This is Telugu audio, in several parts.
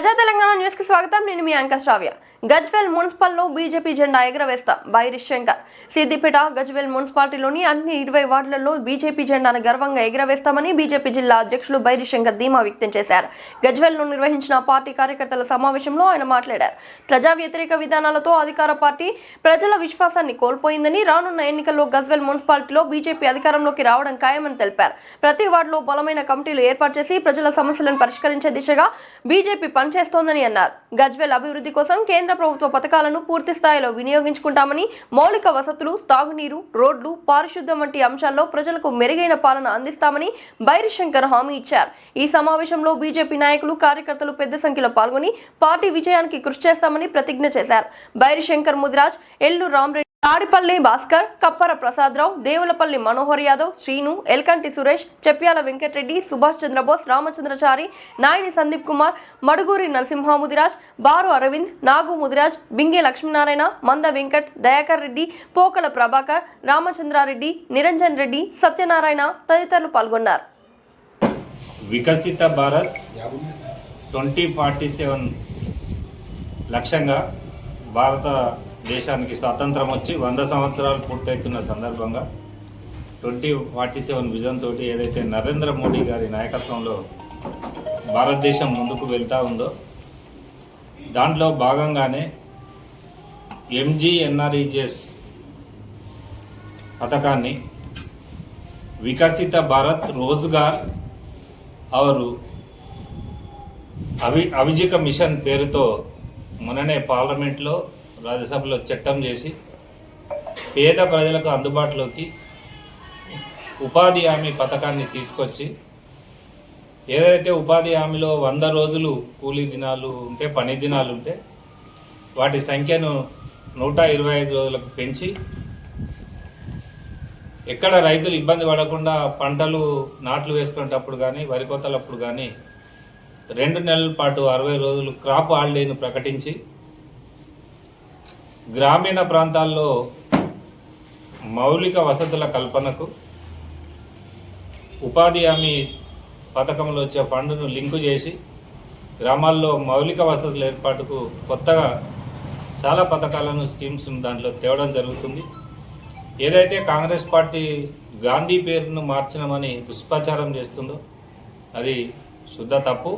ప్రజా తెలంగాణ న్యూస్కి స్వాగతం. నేను మీ అంక శ్రావ్య. గజ్వేల్ మున్సిపల్లో బీజేపీ జెండా ఎగరవేస్తాం. బైరి శంకర్ సిద్దిపేట గజ్వేల్ మున్సిపాలిటీలోని అన్ని ఇరవై వార్డులలో బీజేపీ జెండాను గర్వంగా ఎగరవేస్తామని బీజేపీ జిల్లా అధ్యక్షులు బైరి శంకర్ ధీమా వ్యక్తం చేశారు. గజ్వేల్లో నిర్వహించిన పార్టీ కార్యకర్తల సమావేశంలో ఆయన మాట్లాడారు. ప్రజా వ్యతిరేక విధానాలతో అధికార పార్టీ ప్రజల విశ్వాసాన్ని కోల్పోయిందని రానున్న ఎన్నికల్లో గజ్వేల్ మున్సిపాలిటీలో బీజేపీ అధికారంలోకి రావడం ఖాయమని తెలిపారు. ప్రతి వార్డులో బలమైన కమిటీలు ఏర్పాటు చేసి ప్రజల సమస్యలను పరిష్కరించే దిశగా బీజేపీ పనిచేస్తోందని అన్నారు. గజ్వేల్ అభివృద్ధి కోసం కేంద్ర ప్రభుత్వ పథకాలను పూర్తి స్థాయిలో వినియోగించుకుంటామని మౌలిక వసతులు తాగునీరు రోడ్లు పారిశుద్ధ్యం వంటి అంశాల్లో ప్రజలకు మెరుగైన పాలన అందిస్తామని బైరిశంకర్ హామీ ఇచ్చారు. ఈ సమావేశంలో బీజేపీ నాయకులు కార్యకర్తలు పెద్ద సంఖ్యలో పాల్గొని పార్టీ విజయానికి కృషి చేస్తామని ప్రతిజ్ఞ చేశారు. బైరిశంకర్ ముదిరాజ్ ఎల్లు రామ్రెడ్డి తాడిపల్లి భాస్కర్ కప్పర ప్రసాదరావు దేవులపల్లి మనోహర్ యాదవ్ శ్రీను ఎల్కంటి సురేష్ చెప్యాల వెంకటరెడ్డి సుభాష్ చంద్రబోస్ రామచంద్రచారి నాయని సందీప్ కుమార్ మడుగూరి నరసింహ ముదిరాజ్ బారు అరవింద్ నాగు ముదిరాజ్ బింగే లక్ష్మీనారాయణ మంద వెంకట్ దయాకర్ రెడ్డి పోకల ప్రభాకర్ రామచంద్రారెడ్డి నిరంజన్ రెడ్డి సత్యనారాయణ తదితరులు పాల్గొన్నారు. వికసిత భారత్ ట్వంటీ ఫార్టీ సెవెన్ లక్ష్యంగా దేశానికి స్వాతంత్రం వచ్చి వంద సంవత్సరాలు పూర్తవుతున్న సందర్భంగా ట్వంటీ ఫార్టీ సెవెన్ విజన్ తోటి ఏదైతే నరేంద్ర మోడీ గారి నాయకత్వంలో భారతదేశం ముందుకు వెళ్తూ ఉందో దాంట్లో భాగంగానే ఎంజీఎన్ఆర్ఈజిఎస్ పథకాన్ని వికసిత భారత్ రోజ్గార్ అవరు అవి అభిజిక మిషన్ పేరుతో మొన్ననే పార్లమెంట్లో రాజ్యసభలో చట్టం చేసి పేద ప్రజలకు అందుబాటులోకి ఉపాధి హామీ పథకాన్ని తీసుకొచ్చి ఏదైతే ఉపాధి హామీలో వంద రోజులు కూలీ దినాలు ఉంటే పని దినాలు ఉంటే వాటి సంఖ్యను నూట ఇరవై ఐదు రోజులకు పెంచి ఎక్కడ రైతులు ఇబ్బంది పడకుండా పంటలు నాట్లు వేసుకునేటప్పుడు కానీ వరి కోతలప్పుడు కానీ రెండు నెలల పాటు అరవై రోజులు క్రాప్ హాలిడేను ప్రకటించి గ్రామీణ ప్రాంతాల్లో మౌలిక వసతుల కల్పనకు ఉపాధి హామీ పథకంలో వచ్చే ఫండ్ను లింకు చేసి గ్రామాల్లో మౌలిక వసతుల ఏర్పాటుకు కొత్తగా చాలా పథకాలను స్కీమ్స్ను దాంట్లో తేవడం జరుగుతుంది. ఏదైతే కాంగ్రెస్ పార్టీ గాంధీ పేరును మార్చడమని దుష్ప్రచారం చేస్తుందో అది శుద్ధ తప్పు.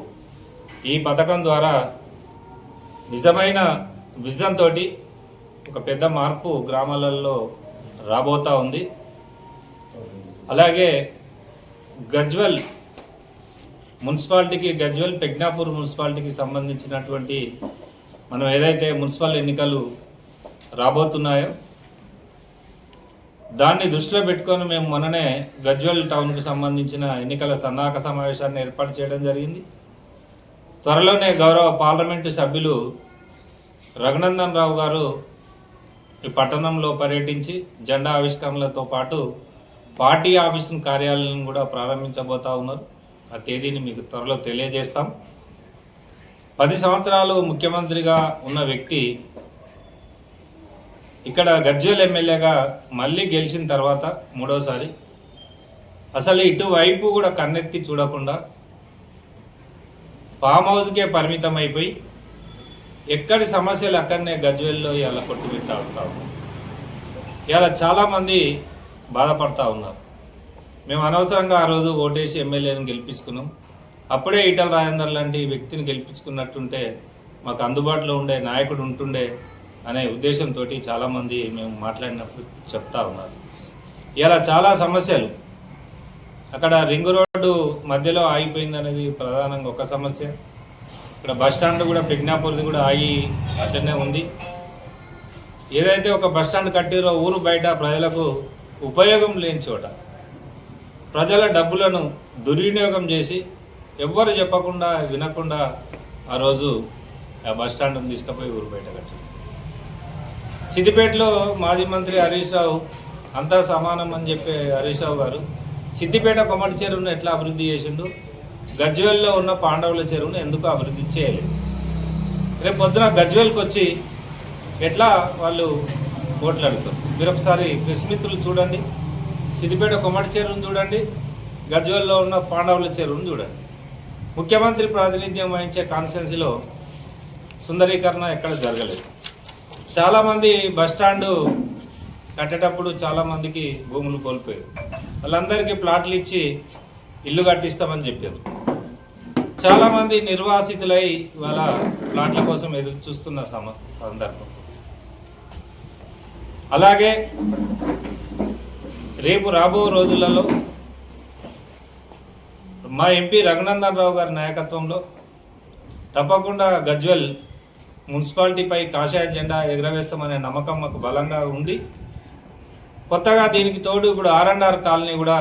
ఈ పథకం ద్వారా నిజమైన విజన్తోటి ఒక పెద్ద మార్పు గ్రామాలలో రాబోతా ఉంది. అలాగే గజ్వల్ మున్సిపాలిటీకి గజ్వల్ పెగ్నాపూర్ మున్సిపాలిటీకి సంబంధించినటువంటి మనం ఏదైతే మున్సిపల్ ఎన్నికలు రాబోతున్నాయో దాన్ని దృష్టిలో పెట్టుకొని మేము మొన్ననే గజ్వల్ టౌన్కు సంబంధించిన ఎన్నికల సన్నాహక సమావేశాన్ని ఏర్పాటు చేయడం జరిగింది. త్వరలోనే గౌరవ పార్లమెంటు సభ్యులు రఘునందన్ రావు గారు ఈ పట్టణంలో పర్యటించి జెండా ఆవిష్కరణలతో పాటు పార్టీ ఆఫీసు కార్యాలయం కూడా ప్రారంభించబోతా ఉన్నారు. ఆ తేదీని మీకు త్వరలో తెలియజేస్తాం. పది సంవత్సరాలు ముఖ్యమంత్రిగా ఉన్న వ్యక్తి ఇక్కడ గజ్వేల్ ఎమ్మెల్యేగా మళ్ళీ గెలిచిన తర్వాత మూడోసారి. అసలు ఇటువైపు కూడా కన్నెత్తి చూడకుండా ఫామ్ హౌస్కే పరిమితం అయిపోయి ఎక్కడి సమస్యలు అక్కడనే గజ్వెల్లో ఇలా కొట్టుబెట్టా ఉంటా ఉన్నాం. ఇలా చాలామంది బాధపడతా ఉన్నారు. మేము అనవసరంగా ఆ రోజు ఓటేసి ఎమ్మెల్యేని గెలిపించుకున్నాం. అప్పుడే ఈటల రాజేందర్ లాంటి వ్యక్తిని గెలిపించుకున్నట్టుంటే మాకు అందుబాటులో ఉండే నాయకుడు ఉంటుండే అనే ఉద్దేశంతో చాలామంది మేము మాట్లాడినప్పుడు చెప్తా ఉన్నారు. ఇలా చాలా సమస్యలు. అక్కడ రింగ్ రోడ్డు మధ్యలో ఆగిపోయింది అనేది ప్రధానంగా ఒక సమస్య. ఇక్కడ బస్ స్టాండ్ కూడా ప్రజ్ఞాపూర్ది కూడా ఆగి అట్లనే ఉంది. ఏదైతే ఒక బస్ స్టాండ్ కట్టిరో ఊరు బయట ప్రజలకు ఉపయోగం లేని చోట ప్రజల డబ్బులను దుర్వినియోగం చేసి ఎవ్వరు చెప్పకుండా వినకుండా ఆ రోజు ఆ బస్ స్టాండ్ని తీసుకుపోయి ఊరు బయట కట్టారు. సిద్దిపేటలో మాజీ మంత్రి హరీష్ రావు అంతా సమానం అని చెప్పే హరీష్ రావు గారు సిద్దిపేట కొమ్మటి చెరువును ఎట్లా అభివృద్ధి చేసిండు? గజ్వెల్లో ఉన్న పాండవుల చెరువును ఎందుకు అభివృద్ధి చేయలేదు? రేపు పొద్దున గజ్వెల్కి వచ్చి ఎట్లా వాళ్ళు ఓట్లు అడుగుతారు? మీరు ఒకసారి ప్రెస్ మిత్రులు చూడండి. సిద్దిపేట కొమ్మటి చెరువును చూడండి. గజ్వెల్లో ఉన్న పాండవుల చెరువును చూడండి. ముఖ్యమంత్రి ప్రాతినిధ్యం వహించే కాన్స్టిట్యున్సీలో సుందరీకరణ ఎక్కడ జరగలేదు. చాలామంది బస్టాండు కట్టేటప్పుడు చాలామందికి భూములు కోల్పోయారు. వాళ్ళందరికీ ప్లాట్లు ఇచ్చి ఇల్లు కట్టిస్తామని చెప్పారు. చాలామంది నిర్వాసితులై వాళ్ళ ప్లాట్ల కోసం ఎదురు చూస్తున్న సమ సందర్భం. అలాగే రేపు రాబో రోజులలో మా ఎంపీ రఘునందన్ రావు గారి నాయకత్వంలో తప్పకుండా గజ్వెల్ మున్సిపాలిటీపై కాషాయ జెండా ఎగురవేస్తామనే నమ్మకం మాకు బలంగా ఉంది. కొత్తగా దీనికి తోడు ఇప్పుడు ఆర్ అండ్ ఆర్ కాలనీ కూడా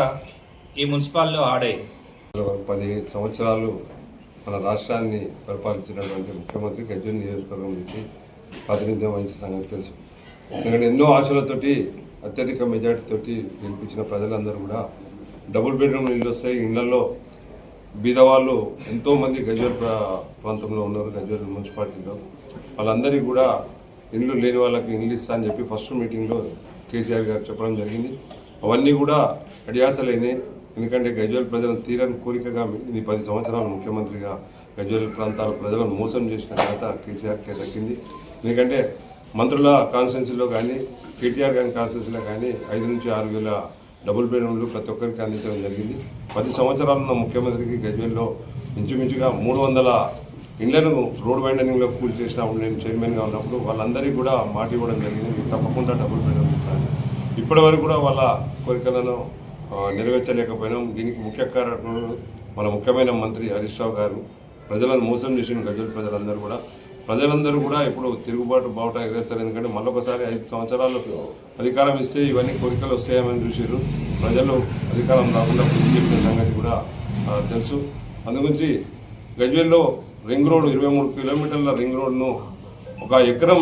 ఈ మున్సిపాలిటీలో ఆడే పది సంవత్సరాలు మన రాష్ట్రాన్ని పరిపాలించినటువంటి ముఖ్యమంత్రి గజ్వల్ నియోజకవర్గం నుంచి ప్రాతినిధ్యం వహించిన సంగతి తెలుసు. ఎందుకంటే ఎన్నో ఆశలతోటి అత్యధిక మెజార్టీతోటి గెలిపించిన ప్రజలందరూ కూడా డబుల్ బెడ్రూమ్ ఇల్లు వస్తాయి. ఇళ్ళలో బీదవాళ్ళు ఎంతోమంది గజ్వల్ ప్రా- ప్రాంతంలో ఉన్నారు గజ్వల్ మున్సిపాలిటీలో. వాళ్ళందరికీ కూడా ఇండ్లు లేని వాళ్ళకి ఇండ్లు ఇస్తా అని చెప్పి ఫస్ట్ మీటింగ్లో కేసీఆర్ గారు చెప్పడం జరిగింది. అవన్నీ కూడా అడియాసలైనాయి ఎందుకంటే గజ్వేల్ ప్రజలను తీరని కోరికగా ఇది పది సంవత్సరాలు ముఖ్యమంత్రిగా గజ్వేల్ ప్రాంతాల ప్రజలను మోసం చేసిన ఘనత కేసీఆర్కే దక్కింది. ఎందుకంటే మంత్రుల కాన్స్టిట్యున్సీలో కానీ కేటీఆర్ గారి కాన్స్టిట్యున్సీలో కానీ ఐదు నుంచి ఆరు వేల డబుల్ బెడ్రూమ్లు ప్రతి ఒక్కరికి అందించడం జరిగింది. పది సంవత్సరాలున్న ముఖ్యమంత్రికి గజ్వేల్లో ఇంచుమించుగా మూడు వందల ఇళ్ళను రోడ్ వైండనింగ్లో కూల్ చేసినప్పుడు నేను చైర్మన్గా ఉన్నప్పుడు వాళ్ళందరికీ కూడా మాట ఇవ్వడం జరిగింది. తప్పకుండా డబుల్ బెడ్రూమ్ ఇస్తాను ఇప్పటి వరకు కూడా వాళ్ళ కోరికలను నెరవేర్చలేకపోయినాం దీనికి ముఖ్య కారణం మన ముఖ్యమైన మంత్రి హరీష్ రావు గారు. ప్రజలను మోసం చేసిన గజ్వల్ ప్రజలందరూ కూడా. ప్రజలందరూ కూడా ఇప్పుడు తిరుగుబాటు బావుట ఎగరేస్తారు. ఎందుకంటే మళ్ళొకసారి ఐదు సంవత్సరాలకు అధికారం ఇస్తే ఇవన్నీ కోరికలు వస్తాయని చూసారు ప్రజలు అధికారం రాకుండా బుద్ధి చెప్పిన సంగతి కూడా తెలుసు. అందుగురించి గజ్వేల్లో రింగ్ రోడ్ ఇరవై మూడు కిలోమీటర్ల రింగ్ రోడ్ను ఒక ఎకరం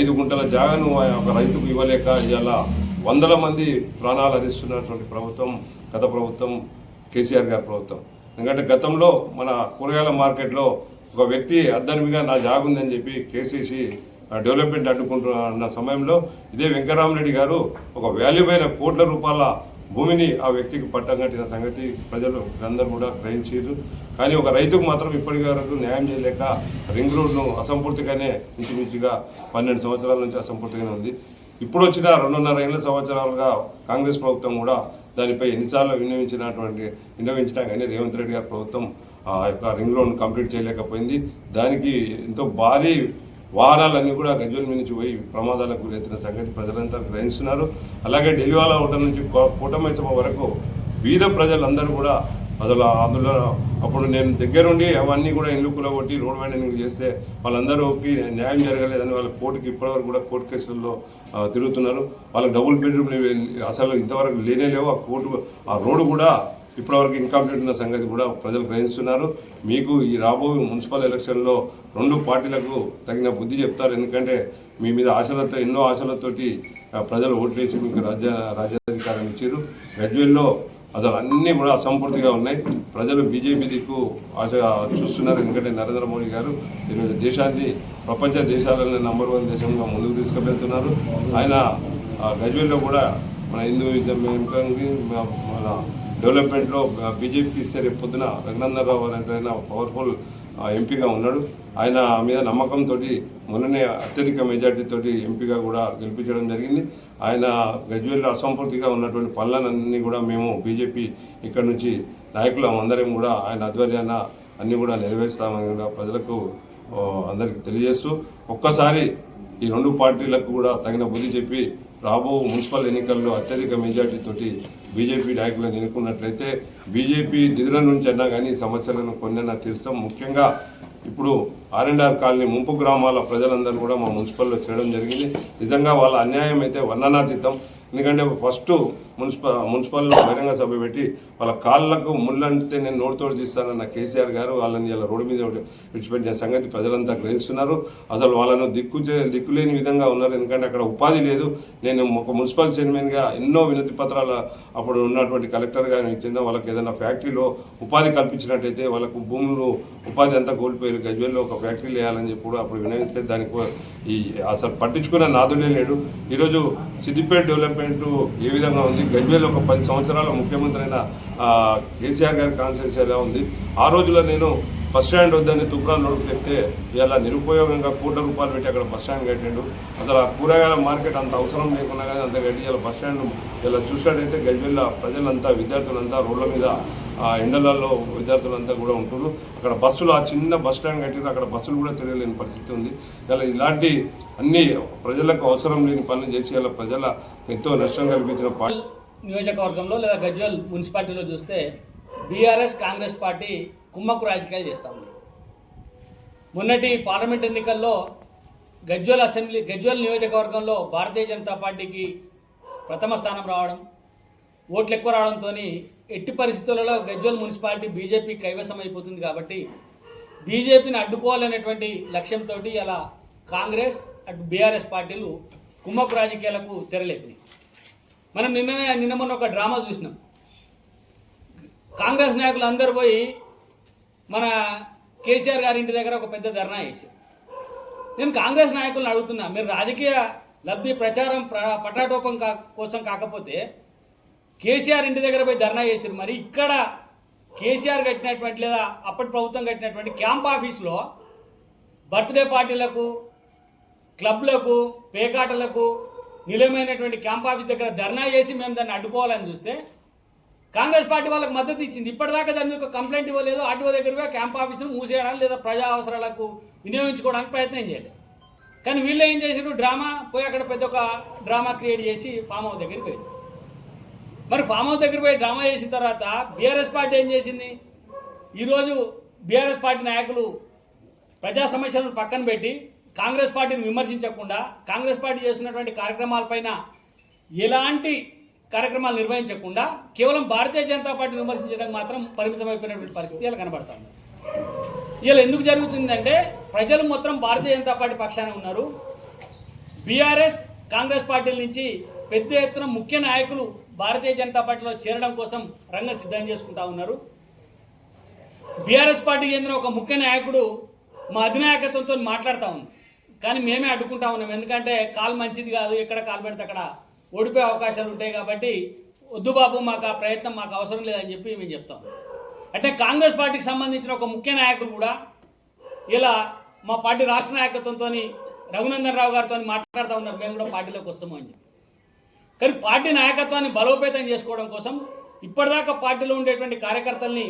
ఐదు గుంటల జాగాను ఆ ఒక రైతుకు ఇవ్వలేక ఇవాళ వందల మంది ప్రాణాలు హరిస్తున్నటువంటి ప్రభుత్వం గత ప్రభుత్వం కేసీఆర్ గారి ప్రభుత్వం. ఎందుకంటే గతంలో మన కూరగాయల మార్కెట్లో ఒక వ్యక్తి అద్దరిమిగా నా జాగు ఉందని చెప్పి కేసీసీ డెవలప్మెంట్ అడ్డుకుంటున్న సమయంలో ఇదే వెంకరామరెడ్డి గారు ఒక వాల్యుబైన కోట్ల రూపాయల భూమిని ఆ వ్యక్తికి పట్టం కట్టిన సంగతి ప్రజలు అందరూ కూడా గ్రహించారు. కానీ ఒక రైతుకు మాత్రం ఇప్పటి వరకు న్యాయం చేయలేక రింగ్ రోడ్ను అసంపూర్తిగానే ఇంచుమించుగా పన్నెండు సంవత్సరాల నుంచి అసంపూర్తిగానే ఉంది. ఇప్పుడు వచ్చిన రెండున్నర ఏళ్ళ సంవత్సరాలుగా కాంగ్రెస్ ప్రభుత్వం కూడా దానిపై ఎన్నిసార్లు విన్నవించినటువంటి విన్నవించినా కానీ రేవంత్ రెడ్డి గారి ప్రభుత్వం ఆ యొక్క రింగ్ రోడ్ కంప్లీట్ చేయలేకపోయింది. దానికి ఎంతో భారీ వాహనాలన్నీ కూడా గజ్వల్ నుంచి పోయి ప్రమాదాలకు గురైతున్న సంగతి ప్రజలంతా గ్రహిస్తున్నారు. అలాగే ఢిల్లీవాలా హోటల్ నుంచి కో- కూటమైసభ వరకు బీద ప్రజలందరూ కూడా అసలు అందులో అప్పుడు నేను దగ్గరుండి అవన్నీ కూడా ఇల్లు కూలగొట్టి రోడ్ వైండింగ్ చేస్తే వాళ్ళందరూకి న్యాయం జరగలేదని వాళ్ళ కోర్టుకి ఇప్పటివరకు కూడా కోర్టు కేసుల్లో తిరుగుతున్నారు. వాళ్ళకి డబుల్ బెడ్రూమ్ అసలు ఇంతవరకు లేనే లేవు. ఆ కోర్టు ఆ రోడ్డు కూడా ఇప్పటివరకు ఇన్కంప్లీట్ ఉన్న సంగతి కూడా ప్రజలు గ్రహిస్తున్నారు. మీకు ఈ రాబోయే మున్సిపల్ ఎలక్షన్లో రెండు పార్టీలకు తగిన బుద్ధి చెప్తారు. ఎందుకంటే మీ మీద ఆశలతో ఎన్నో ఆశలతోటి ప్రజలు ఓట్లేసి మీకు రాజ్య రాజ్యాధికారం ఇచ్చారు. గజ్వేల్లో అసలు అన్నీ కూడా అసంపూర్తిగా ఉన్నాయి. ప్రజలు బీజేపీ దిక్కు ఆశ చూస్తున్నారు. ఎందుకంటే నరేంద్ర మోడీ గారు ఈరోజు దేశాన్ని ప్రపంచ దేశాలలో నంబర్ వన్ దేశంగా ముందుకు తీసుకువెళ్తున్నారు. ఆయన గజ్వేల్లో కూడా మన హిందూయిజం మన డెవలప్మెంట్లో బీజేపీకి ఇస్తే రేపు పొద్దున రఘునందన్ రావు అనేటైనా పవర్ఫుల్ ఎంపీగా ఉన్నాడు. ఆయన మీద నమ్మకంతో మొన్ననే అత్యధిక మెజార్టీతో ఎంపీగా కూడా గెలిపించడం జరిగింది. ఆయన గజ్వేల్లో అసంపూర్తిగా ఉన్నటువంటి పనులన్నీ కూడా మేము బీజేపీ ఇక్కడ నుంచి నాయకులు అందరం కూడా ఆయన ఆధ్వర్యాన అన్నీ కూడా నెరవేరుస్తామని కూడా ప్రజలకు అందరికీ తెలియజేస్తూ ఒక్కసారి ఈ రెండు పార్టీలకు కూడా తగిన బుద్ధి చెప్పి రాబో మున్సిపల్ ఎన్నికల్లో అత్యధిక మెజార్టీతోటి బీజేపీ నాయకులను ఎన్నుకున్నట్లయితే బీజేపీ నిధుల నుంచి అన్నా కానీ సమస్యలను కొన్నైనా తీరుస్తాం. ముఖ్యంగా ఇప్పుడు ఆర్ అండ్ ఆర్ కాలనీ ముంపు గ్రామాల ప్రజలందరూ కూడా మా మున్సిపల్లో చేయడం జరిగింది. నిజంగా వాళ్ళ అన్యాయం అయితే వర్ణనాతీతం. ఎందుకంటే ఫస్ట్ మున్సిపల్ మున్సిపల్లో బహిరంగ సభ పెట్టి వాళ్ళ కాళ్ళకు ముళ్ళంటే నేను నోటితోడు తీస్తానన్న కేసీఆర్ గారు వాళ్ళని ఇలా రోడ్డు మీద విడిచిపెట్టిన సంగతి ప్రజలంతా గ్రహిస్తున్నారు. అసలు వాళ్ళను దిక్కు చే- దిక్కులేని విధంగా ఉన్నారు. ఎందుకంటే అక్కడ ఉపాధి లేదు. నేను ఒక మున్సిపల్ చైర్మన్గా ఎన్నో వినతి పత్రాలు అప్పుడు ఉన్నటువంటి కలెక్టర్ గారిని ఇచ్చిన వాళ్ళకి ఏదైనా ఫ్యాక్టరీలో ఉపాధి కల్పించినట్టయితే వాళ్ళకు భూములు ఉపాధి అంతా కోల్పోయారు. గజ్వేల్లో ఒక ఫ్యాక్టరీ వేయాలని చెప్పి కూడా అప్పుడు వినవిస్తే దానికి ఈ అసలు పట్టించుకున్న నాదుడే లేడు. ఈరోజు సిద్దిపేట డెవలప్మెంట్ డెవలప్మెంట్ ఏ విధంగా ఉంది? గజ్వేల్ ఒక పది సంవత్సరాల ముఖ్యమంత్రి అయిన కేసీఆర్ గారి కాన్సెన్స్ ఎలా ఉంది? ఆ రోజుల్లో నేను బస్ స్టాండ్ వద్దని తుప్రాలు నడుపు తెస్తే ఇలా నిరుపయోగంగా కోట్ల రూపాయలు పెట్టి అక్కడ బస్ స్టాండ్ కట్టాడు. అసలు ఆ కూరగాయల మార్కెట్ అంత అవసరం లేకుండా కానీ అంత కట్టి ఇలా బస్ స్టాండ్ ఇలా చూసినట్టయితే గజ్వేల్ ప్రజలంతా విద్యార్థులంతా రోడ్ల మీద ఆ ఎండలలో విద్యార్థులంతా కూడా ఉంటున్నారు అక్కడ బస్సులు ఆ చిన్న బస్ స్టాండ్ కట్టిన అక్కడ బస్సులు కూడా తిరగలేని పరిస్థితి ఉంది. ఇలా ఇలాంటి అన్ని ప్రజలకు అవసరం లేని పనులు చేసి ఇలా ప్రజల ఎంతో నష్టం కల్పించిన నియోజకవర్గంలో లేదా గజ్వల్ మున్సిపాలిటీలో చూస్తే బీఆర్ఎస్ కాంగ్రెస్ పార్టీ కుమ్మక్కు రాజకీయాలు చేస్తూ ఉంది. మొన్నటి పార్లమెంట్ ఎన్నికల్లో గజ్వల్ అసెంబ్లీ గజ్వల్ నియోజకవర్గంలో భారతీయ జనతా పార్టీకి ప్రథమ స్థానం రావడం ఓట్లు ఎక్కువ రావడంతో ఎట్టి పరిస్థితులలో గజ్వల్ మున్సిపాలిటీ బీజేపీ కైవసం అయిపోతుంది కాబట్టి బీజేపీని అడ్డుకోవాలనేటువంటి లక్ష్యంతో అలా కాంగ్రెస్ అటు బీఆర్ఎస్ పార్టీలు కుంభకు రాజకీయాలకు తెరలేపినాయి. మనం నిన్ననే నిన్న మొన్న ఒక డ్రామా చూసినాం. కాంగ్రెస్ నాయకులు అందరూ పోయి మన కేసీఆర్ గారి ఇంటి దగ్గర ఒక పెద్ద ధర్నా చేశారు నేను కాంగ్రెస్ నాయకులను అడుగుతున్నా మీరు రాజకీయ లబ్ధి ప్రచారం ప్ర- పటాటోపం కా కోసం కాకపోతే కేసీఆర్ ఇంటి దగ్గర పోయి ధర్నా చేశారు. మరి ఇక్కడ కేసీఆర్ కట్టినటువంటి లేదా అప్పటి ప్రభుత్వం కట్టినటువంటి క్యాంప్ ఆఫీస్లో బర్త్డే పార్టీలకు క్లబ్లకు పేకాటలకు నిలయమైనటువంటి క్యాంప్ ఆఫీస్ దగ్గర ధర్నా చేసి మేము దాన్ని అడ్డుకోవాలని చూస్తే కాంగ్రెస్ పార్టీ వాళ్ళకి మద్దతు ఇచ్చింది. ఇప్పటిదాకా దాని మీద కంప్లైంట్ ఇవ్వలేదు. ఆర్టీఓ దగ్గరగా క్యాంప్ ఆఫీసును మూసేయడానికి లేదా ప్రజా అవసరాలకు వినియోగించుకోవడానికి ప్రయత్నం చేయలేదు. కానీ వీళ్ళు ఏం చేశారు? డ్రామా పోయి అక్కడ పెద్ద ఒక డ్రామా క్రియేట్ చేసి ఫామ్ హౌస్ దగ్గరికి పోయింది మరి ఫామ్ హౌస్ దగ్గర పోయి డ్రామా చేసిన తర్వాత బీఆర్ఎస్ పార్టీ ఏం చేసింది? ఈరోజు బీఆర్ఎస్ పార్టీ నాయకులు ప్రజా సమస్యలను పక్కన పెట్టి కాంగ్రెస్ పార్టీని విమర్శించకుండా కాంగ్రెస్ పార్టీ చేస్తున్నటువంటి కార్యక్రమాలపైన ఎలాంటి కార్యక్రమాలు నిర్వహించకుండా కేవలం భారతీయ జనతా పార్టీని విమర్శించడానికి మాత్రం పరిమితమైపోయినటువంటి పరిస్థితి ఇలా కనబడుతుంది ఇలా ఎందుకు జరుగుతుందంటే ప్రజలు మొత్తం భారతీయ జనతా పార్టీ పక్షాన ఉన్నారు. బీఆర్ఎస్ కాంగ్రెస్ పార్టీల నుంచి పెద్ద ఎత్తున ముఖ్య నాయకులు భారతీయ జనతా పార్టీలో చేరడం కోసం రంగం సిద్ధం చేసుకుంటా ఉన్నారు. బీఆర్ఎస్ పార్టీకి చెందిన ఒక ముఖ్య నాయకుడు మా అధినాయకత్వంతో మాట్లాడుతూ ఉంది. కానీ మేమే అడ్డుకుంటా ఉన్నాం. ఎందుకంటే కాలు మంచిది కాదు ఎక్కడ కాలు పెడితే అక్కడ ఓడిపోయే అవకాశాలు ఉంటాయి కాబట్టి వద్దు బాబు మాకు ఆ ప్రయత్నం మాకు అవసరం లేదని చెప్పి మేము చెప్తాం. అంటే కాంగ్రెస్ పార్టీకి సంబంధించిన ఒక ముఖ్య నాయకులు కూడా ఇలా మా పార్టీ రాష్ట్ర నాయకత్వంతో రఘునందన్ రావు గారితో మాట్లాడుతూ ఉన్నారు. మేము కూడా పార్టీలోకి వస్తాము అని చెప్పి. కానీ పార్టీ నాయకత్వాన్ని బలోపేతం చేసుకోవడం కోసం ఇప్పటిదాకా పార్టీలో ఉండేటువంటి కార్యకర్తల్ని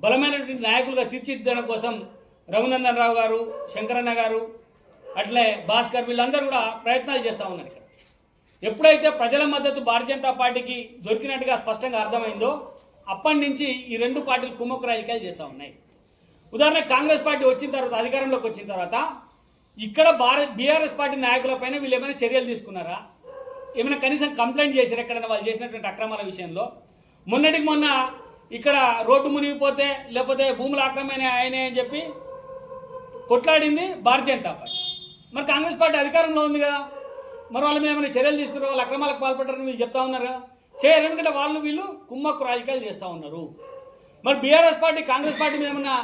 బలమైనటువంటి నాయకులుగా తీర్చిదిద్దడం కోసం రఘునందన్ రావు గారు శంకరన్న గారు అట్లే భాస్కర్ వీళ్ళందరూ కూడా ప్రయత్నాలు చేస్తూ ఉన్నారు ఇక్కడ. ఎప్పుడైతే ప్రజల మద్దతు భారతీయ జనతా పార్టీకి దొరికినట్టుగా స్పష్టంగా అర్థమైందో అప్పటి నుంచి ఈ రెండు పార్టీలు కుమ్మకు రాజకీయాలు చేస్తూ ఉన్నాయి. ఉదాహరణకు కాంగ్రెస్ పార్టీ వచ్చిన తర్వాత అధికారంలోకి వచ్చిన తర్వాత ఇక్కడ భారత్ బీఆర్ఎస్ పార్టీ నాయకులపైన వీళ్ళు ఏమైనా చర్యలు తీసుకున్నారా? ఏమైనా కనీసం కంప్లైంట్ చేశారు ఎక్కడైనా వాళ్ళు చేసినటువంటి అక్రమాల విషయంలో? మొన్నటికి మొన్న ఇక్కడ రోడ్డు మునిగిపోతే లేకపోతే భూములు ఆక్రమైన ఆయనే అని చెప్పి కొట్లాడింది భారతీయ జనతా పార్టీ. మరి కాంగ్రెస్ పార్టీ అధికారంలో ఉంది కదా. మరి వాళ్ళ మీద ఏమైనా చర్యలు తీసుకున్నారు వాళ్ళు అక్రమాలకు పాల్పడ్డారని వీళ్ళు చెప్తా ఉన్నారు కదా. చేయరు ఎందుకంటే వాళ్ళు వీళ్ళు కుమ్మక్కు రాజకీయాలు చేస్తూ ఉన్నారు. మరి బీఆర్ఎస్ పార్టీ కాంగ్రెస్ పార్టీ మీద ఏమన్నా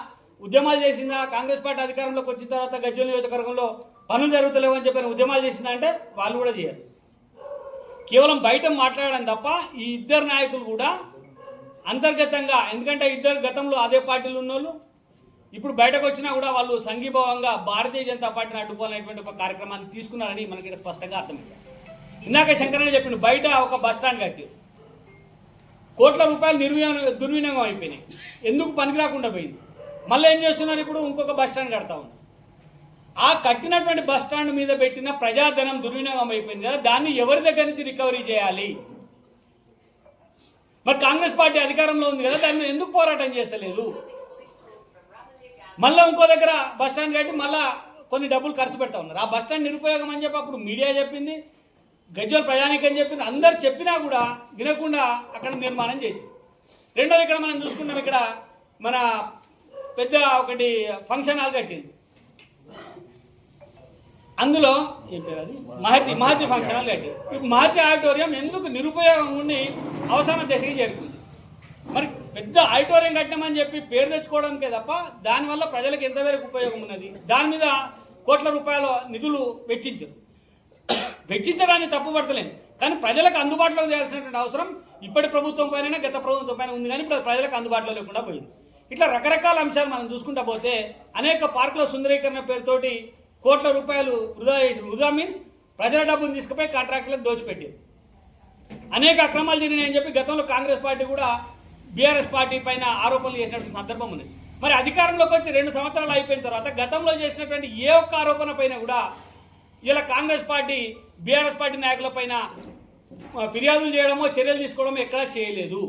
ఉద్యమాలు చేసిందా? కాంగ్రెస్ పార్టీ అధికారంలోకి వచ్చిన తర్వాత గజ్జల నియోజకవర్గంలో పనులు జరుగుతలేవు అని చెప్పిన ఉద్యమాలు చేసిందా అంటే వాళ్ళు కూడా చేయరు. కేవలం బయట మాట్లాడడం తప్ప ఈ ఇద్దరు నాయకులు కూడా అంతర్గతంగా ఎందుకంటే ఇద్దరు గతంలో అదే పార్టీలు ఉన్నోళ్ళు ఇప్పుడు బయటకు వచ్చినా కూడా వాళ్ళు సంఘీభావంగా భారతీయ జనతా పార్టీని అడ్డుకోవాలనేటువంటి ఒక కార్యక్రమాన్ని తీసుకున్నారని మనకి ఇక్కడ స్పష్టంగా అర్థమైంది. ఇందాక శంకరన్న చెప్పిండు బయట ఒక బస్ స్టాండ్ కట్టి. కోట్ల రూపాయలు నిర్వినియోగం దుర్వినియోగం అయిపోయినాయి. ఎందుకు పనికి రాకుండా పోయింది? మళ్ళీ ఏం చేస్తున్నారు ఇప్పుడు? ఇంకొక బస్ స్టాండ్ కడతా ఉంది ఆ కట్టినటువంటి బస్ స్టాండ్ మీద పెట్టిన ప్రజాధనం దుర్వినియోగం అయిపోయింది కదా దాన్ని ఎవరి దగ్గర నుంచి రికవరీ చేయాలి? మరి కాంగ్రెస్ పార్టీ అధికారంలో ఉంది కదా దాన్ని ఎందుకు పోరాటం చేస్తలేదు? మళ్ళీ ఇంకో దగ్గర బస్ స్టాండ్ కట్టి మళ్ళా కొన్ని డబ్బులు ఖర్చు పెడతా ఉన్నారు. ఆ బస్ స్టాండ్ నిరుపయోగం అని చెప్పి అప్పుడు మీడియా చెప్పింది గజ్వల్ అని చెప్పింది అందరు చెప్పినా కూడా వినకుండా అక్కడ నిర్మాణం చేసింది. రెండోది ఇక్కడ మనం చూసుకున్నాం ఇక్కడ మన పెద్ద ఒకటి ఫంక్షన్ హాల్ కట్టింది. అందులో ఏం పేరు అది? మహతి మహతి ఫంక్షన్ హాల్ కట్టింది. ఇప్పుడు మహతి ఆడిటోరియం ఎందుకు నిరుపయోగం ఉండి అవసాన దశకి చేరుకుంది? మరి పెద్ద ఆడిటోరియం కట్టామని చెప్పి పేరు తెచ్చుకోవడానికే తప్ప దానివల్ల ప్రజలకు ఎంతవరకు ఉపయోగం ఉన్నది? దాని మీద కోట్ల రూపాయల నిధులు వెచ్చించరు. వెచ్చించడాన్ని తప్పుపడతలేను కానీ ప్రజలకు అందుబాటులోకి చేయాల్సినటువంటి అవసరం ఇప్పటి ప్రభుత్వం పైన గత ప్రభుత్వం పైన ఉంది కానీ ఇప్పుడు ప్రజలకు అందుబాటులో లేకుండా పోయింది. ఇట్లా రకరకాల అంశాలు మనం చూసుకుంటా పోతే అనేక పార్కుల సుందరీకరణ పేరుతోటి కోట్ల రూపాయలు వృధా చేసి వృధా మీన్స్ ప్రజల డబ్బును తీసుకుపోయి కాంట్రాక్టులకు దోచిపెట్టింది. అనేక అక్రమాలు జరిగినాయని చెప్పి గతంలో కాంగ్రెస్ పార్టీ కూడా బీఆర్ఎస్ పార్టీ పైన ఆరోపణలు చేసినటువంటి సందర్భం ఉంది. మరి అధికారంలోకి వచ్చి రెండు సంవత్సరాలు అయిపోయిన తర్వాత గతంలో చేసినటువంటి ఏ ఒక్క ఆరోపణ పైన కూడా ఇలా కాంగ్రెస్ పార్టీ బీఆర్ఎస్ పార్టీ నాయకుల పైన ఫిర్యాదులు చేయడమో చర్యలు తీసుకోవడమో ఎక్కడా చేయలేదు.